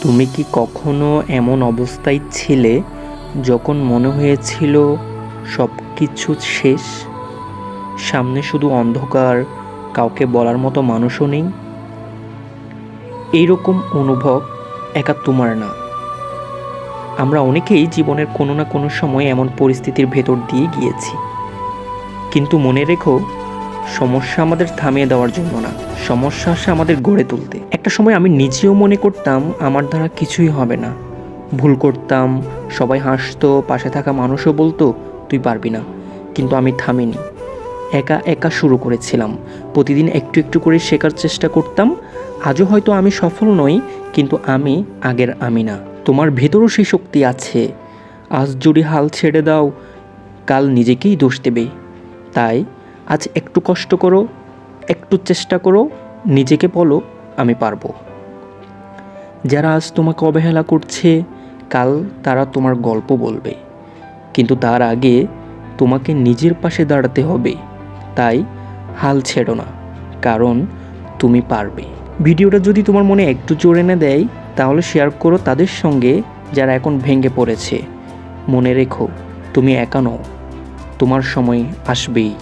তুমি কি কখনো এমন অবস্থায় ছিলে যখন মনে হয়েছিল সব কিছু শেষ? সামনে শুধু অন্ধকার, কাউকে বলার মতো মানুষও নেই। এইরকম অনুভব একা তোমার না। আমরা অনেকেই জীবনের কোনো না কোনো সময় এমন পরিস্থিতির ভেতর দিয়ে গিয়েছি। কিন্তু মনে রেখো সমস্যা আমাদের থামিয়ে দেওয়ার জন্য না। সমস্যা আসে আমাদের গড়ে তুলতে। একটা সময় আমি নিজেও মনে করতাম, আমার দ্বারা কিছুই হবে না। ভুল করতাম, সবাই হাসতো, পাশে থাকা মানুষও বলতো, তুই পারবি না। কিন্তু আমি থামিনি। একা একা শুরু করেছিলাম। প্রতিদিন একটু একটু করে শেখার চেষ্টা করতাম। আজও হয়তো আমি সফল নই, কিন্তু আমি আগের আমি না। তোমার ভেতরও সেই শক্তি আছে। আজ যদি হাল ছেড়ে দাও, কাল নিজেকেই দোষ দেবে। তাই আজ একটু কষ্ট করো, একটু চেষ্টা করো, নিজেকে বলো, আমি পারব। যারা আজ তোমাকে অবহেলা করছে, কাল তারা তোমার গল্প বলবে। কিন্তু তার আগে তোমাকে নিজের পাশে দাঁড়াতে হবে। তাই হাল ছেড়ো না, কারণ তুমি পারবে। ভিডিওটা যদি তোমার মনে একটু জোর এনে দেয়, তাহলে শেয়ার করো তাদের সঙ্গে যারা এখন ভেঙে পড়েছে। মনে রেখো, তুমি একা নও, তোমার সময় আসবেই।